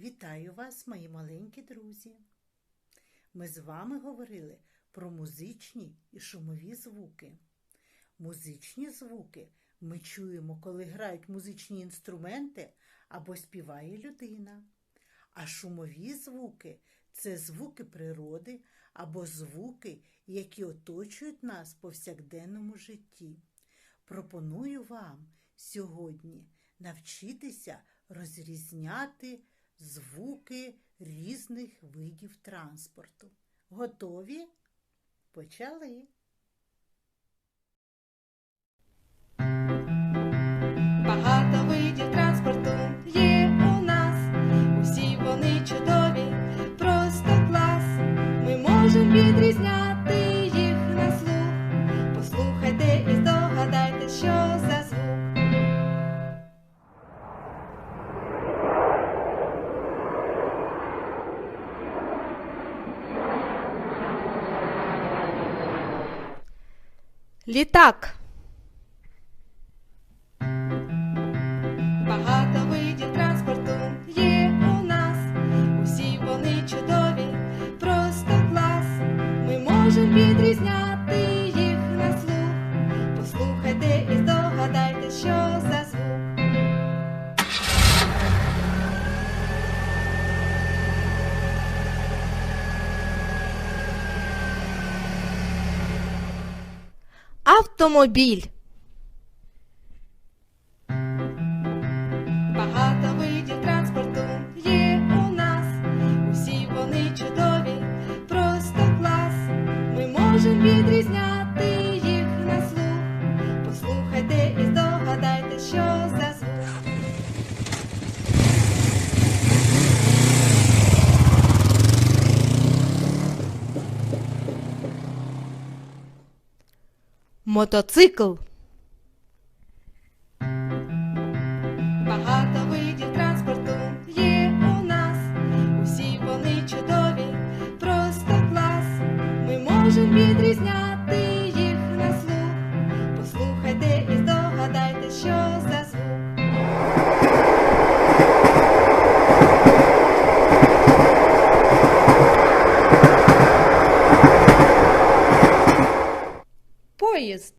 Вітаю вас, мої маленькі друзі. Ми з вами говорили про музичні і шумові звуки. Музичні звуки ми чуємо, коли грають музичні інструменти або співає людина. А шумові звуки це звуки природи або звуки, які оточують нас в повсякденному житті. Пропоную вам сьогодні навчитися розрізняти звуки різних видів транспорту. Готові? Почали. Багато видів транспорту є у нас, усі вони чудові, просто клас. Ми можемо відрізняти Літак. Багато видів транспорту є у нас, усі вони чудові, просто клас. Ми можемо відрізняти Автомобіль. Багато видів транспорту є у нас, усі вони чудові, просто клас. Ми можемо відрізняти їх на слух. Послухайте і здогадайте, що за Мотоцикл. Багато видів транспорту є у нас, усі вони чудові, просто клас. Ми можемо відрізняти apoia-se